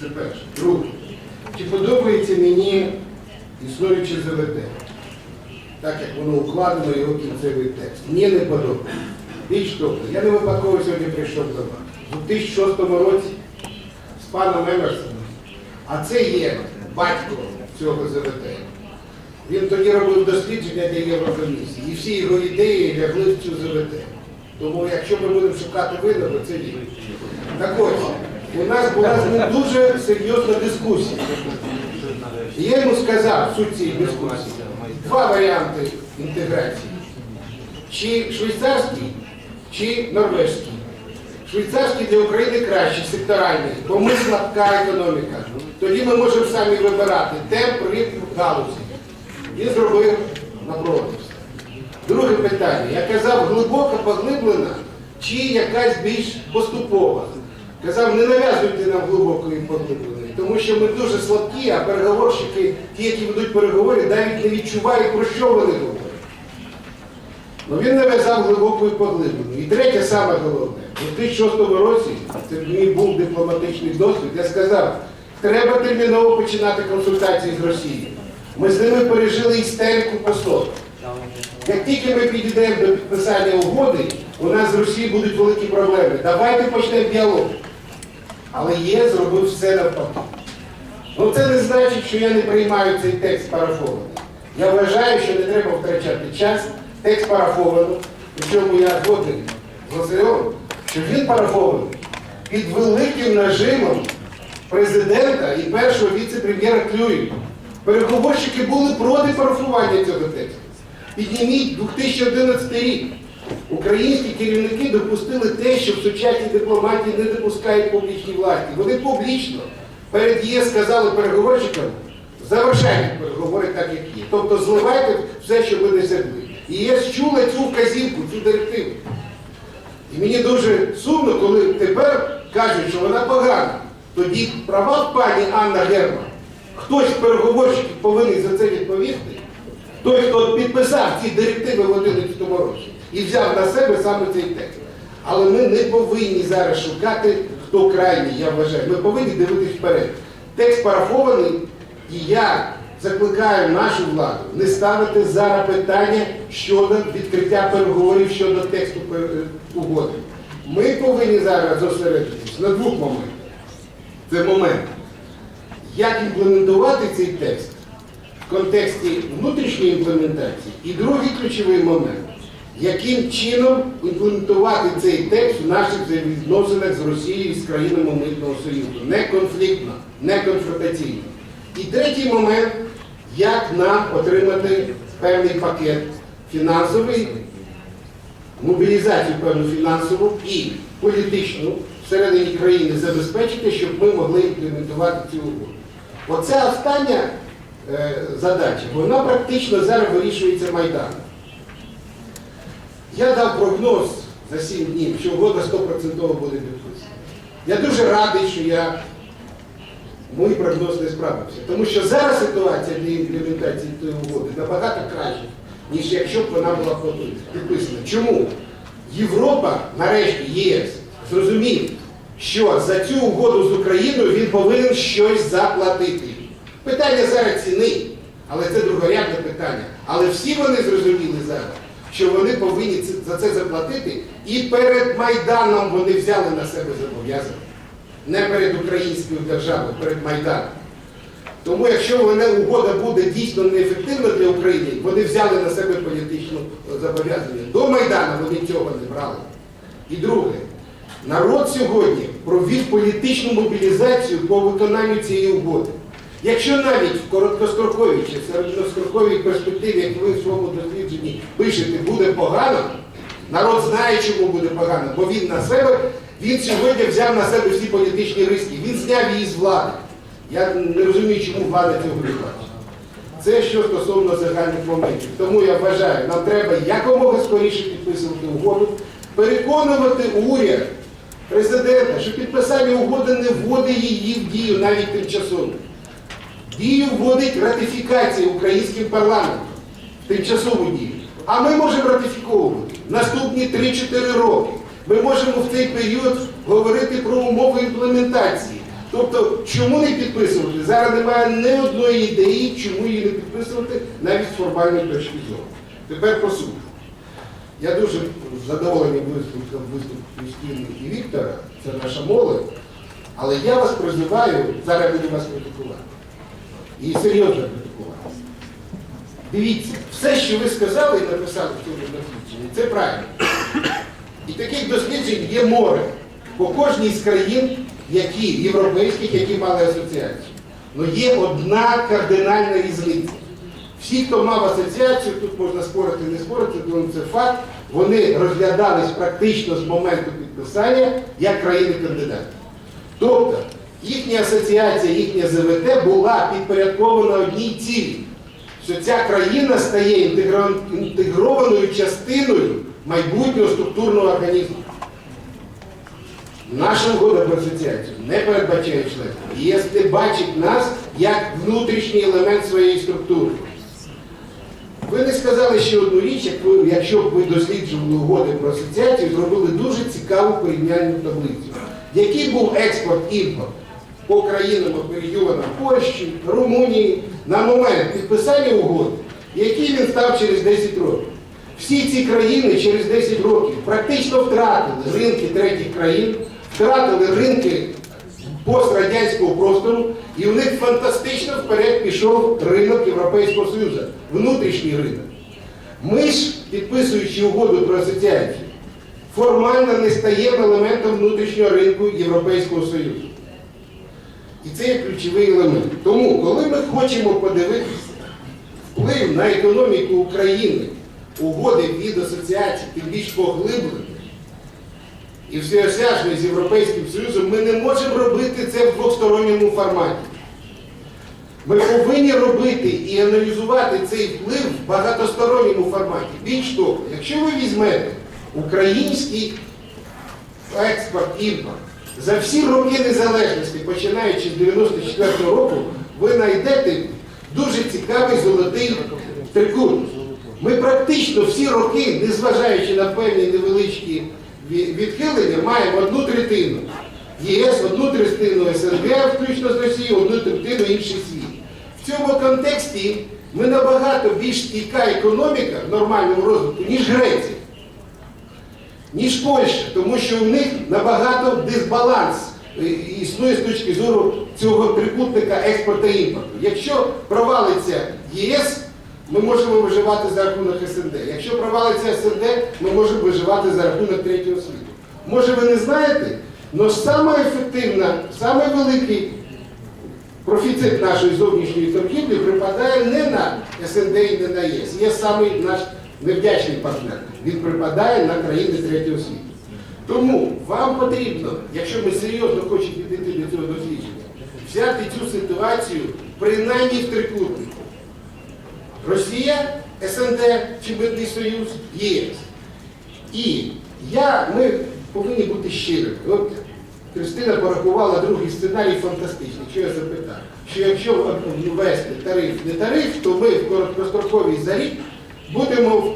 Це перше. Друге. Чи подобається мені існуюче ЗВТ? Так як воно укладено, його кінцевий текст. Мені не подобається. Більш того, я не випадково сьогодні прийшов до вас. У 2006 році з паном Емерсоном, а це є батько цього ЗВТ. Він тоді робив дослідження для Єврокомісії, і всі його ідеї лягли в цю ЗВТ. Тому якщо ми будемо шукати винного, це він. Так ось, у нас була з ним дуже серйозна дискусія. І я йому сказав суть цієї дискусії. Два варіанти інтеграції. Чи швейцарський, чи норвезький. Швейцарський для України кращий, секторальний, бо ми слабка економіка. Тоді ми можемо самі вибирати темп, ритм, галузі. Він зробив напроти. Друге питання. Я казав, глибоко поглиблена чи якась більш поступова. Казав, не нав'язуйте нам глибокої поглибленої, тому що ми дуже слабкі, а переговорщики, ті, які ведуть переговори, навіть не відчувають, про що вони говорять. Ну він нав'язав глибокою поглибленою. І третє, саме головне, у 2006 році, це мій був дипломатичний досвід, я сказав, треба терміново починати консультації з Росією. Ми з ними пережили істерику по соту. Як тільки ми підійдемо до підписання угоди, у нас з Росією будуть великі проблеми. Давайте почнемо діалог. Але є, зробив все навпаки. Ну це не значить, що я не приймаю цей текст парафований. Я вважаю, що не треба втрачати час. Текст парафовано, причому я згодний з Василем, що він парафований під великим нажимом президента і першого віце-прем'єра Клюєва. Переговорщики були проти парафування цього тексту. Підніміть 2011 рік. Українські керівники допустили те, що в сучасній дипломатії не допускають публічні власті. Вони публічно перед ЄС сказали переговорщикам, завершайте переговори так, як є. Тобто зливайте все, що ви не досягли. І ЄС чула цю вказівку, цю директиву. І мені дуже сумно, коли тепер кажуть, що вона погана. Тоді права пані Анна Герман. Хтось переговорщиків повинен за це відповісти. Той, хто підписав ці директиви в 2011 році і взяв на себе саме цей текст. Але ми не повинні зараз шукати, хто крайній, я вважаю. Ми повинні дивитись вперед. Текст парафований, і я закликаю нашу владу не ставити зараз питання щодо відкриття переговорів щодо тексту е, угоди. Ми повинні зараз зосередитися на двох моментах. Це момент, як імплементувати цей текст в контексті внутрішньої імплементації. І другий ключовий момент, яким чином імплементувати цей текст в наших взаємовідносинах з Росією і з країнами Митного Союзу. Не конфліктно, не конфронтаційно. І третій момент, як нам отримати певний пакет фінансовий, мобілізацію певну фінансову і політичну всередині країни забезпечити, щоб ми могли імплементувати цю угоду. Оця остання е, задача, вона практично зараз вирішується Майданом. Я дав прогноз за 7 днів, що угода 100% буде підписана. Я дуже радий, що я мій прогноз не справився. Тому що зараз ситуація для імплементації тієї угоди набагато краще, ніж якщо б вона була підписана. Чому? Європа, нарешті ЄС, зрозумів, що за цю угоду з Україною він повинен щось заплатити. Питання зараз ціни, але це другорядне питання. Але всі вони зрозуміли зараз, що вони повинні за це заплатити, і перед Майданом вони взяли на себе зобов'язання. Не перед українською державою, перед Майданом. Тому якщо вона угода буде дійсно неефективна для України, вони взяли на себе політичну е, зобов'язання. До Майдану вони цього не брали. І друге, народ сьогодні провів політичну мобілізацію по виконанню цієї угоди. Якщо навіть в короткостроковій чи середньостроковій перспективі, як ви в своєму дослідженні пишете, буде погано, народ знає, чому буде погано, бо він на себе, він сьогодні взяв на себе всі політичні риски, він зняв її з влади. Я не розумію, чому влада цього не. Це що стосовно загальних моментів. Тому я вважаю, нам треба якомога скоріше підписувати угоду, переконувати уряд, президента, що підписання угоди не вводить її в дію навіть тимчасово. Дію вводить ратифікація українським парламентом, тимчасову дію. А ми можемо ратифіковувати наступні 3-4 роки. Ми можемо в цей період говорити про умови імплементації. Тобто, чому не підписувати? Зараз немає ні одної ідеї, чому її не підписувати навіть з формальної точки зору. Тепер по суті. Я дуже задоволений виступом виступ Юстини і Віктора, це наша молодь, але я вас призиваю, зараз буду вас критикувати. І серйозно критикувати. Дивіться, все, що ви сказали і написали в цьому дослідженні, це правильно. І таких досліджень є море по кожній з країн, які європейських, які мали асоціацію. Але є одна кардинальна різниця. Всі, хто мав асоціацію, тут можна спорити, і не спорити, тому це факт, вони розглядались практично з моменту підписання як країни-кандидати. Тобто їхня асоціація, їхня ЗВТ була підпорядкована одній цілі, що ця країна стає інтегрованою частиною майбутнього структурного організму. Наша угода про асоціацію не передбачає членство. ЄС не бачить нас як внутрішній елемент своєї структури. Ви не сказали ще одну річ, якщо б ви досліджували угоди про асоціацію, зробили дуже цікаву порівняльну таблицю. Який був експорт-імпорт по країнам по Польщі, Румунії на момент підписання угоди, який він став через 10 років? Всі ці країни через 10 років практично втратили ринки третіх країн, втратили ринки пострадянського простору, і у них фантастично вперед пішов ринок Європейського Союзу, внутрішній ринок. Ми ж, підписуючи угоду про асоціацію, формально не стаємо елементом внутрішнього ринку Європейського Союзу. І це є ключовий елемент. Тому, коли ми хочемо подивитися вплив на економіку України, угоди від асоціації, тим більш поглиблених, і всеосяжний з Європейським Союзом, ми не можемо робити це в двосторонньому форматі. Ми повинні робити і аналізувати цей вплив в багатосторонньому форматі. Більш того, якщо ви візьмете український експорт, імпорт, за всі роки незалежності, починаючи з 94-го року, ви знайдете дуже цікавий золотий трикут. Ми практично всі роки, незважаючи на певні невеличкі відхилення, маємо одну третину. ЄС, одну третину СНГ, включно з Росією, одну третину інший світ. В цьому контексті ми набагато більш стійка економіка в нормальному розвитку, ніж Греція ніж Польща, тому що в них набагато дисбаланс е, існує з точки зору цього трикутника експорту і імпорту. Якщо провалиться ЄС, ми можемо виживати за рахунок СНД. Якщо провалиться СНД, ми можемо виживати за рахунок третього світу. Може ви не знаєте, але саме ефективна, саме великий профіцит нашої зовнішньої торгівлі припадає не на СНД і не на ЄС. Є самий наш невдячний партнер. Він припадає на країни третього світу. Тому вам потрібно, якщо ми серйозно хочемо підійти до цього дослідження, взяти цю ситуацію принаймні в трикутнику. Росія, СНД чи Союз, ЄС. І я, ми повинні бути щирими. От Кристина порахувала другий сценарій фантастичний. Що я запитав? Що якщо ввести тариф не тариф, то ми в короткостроковій зарі будемо в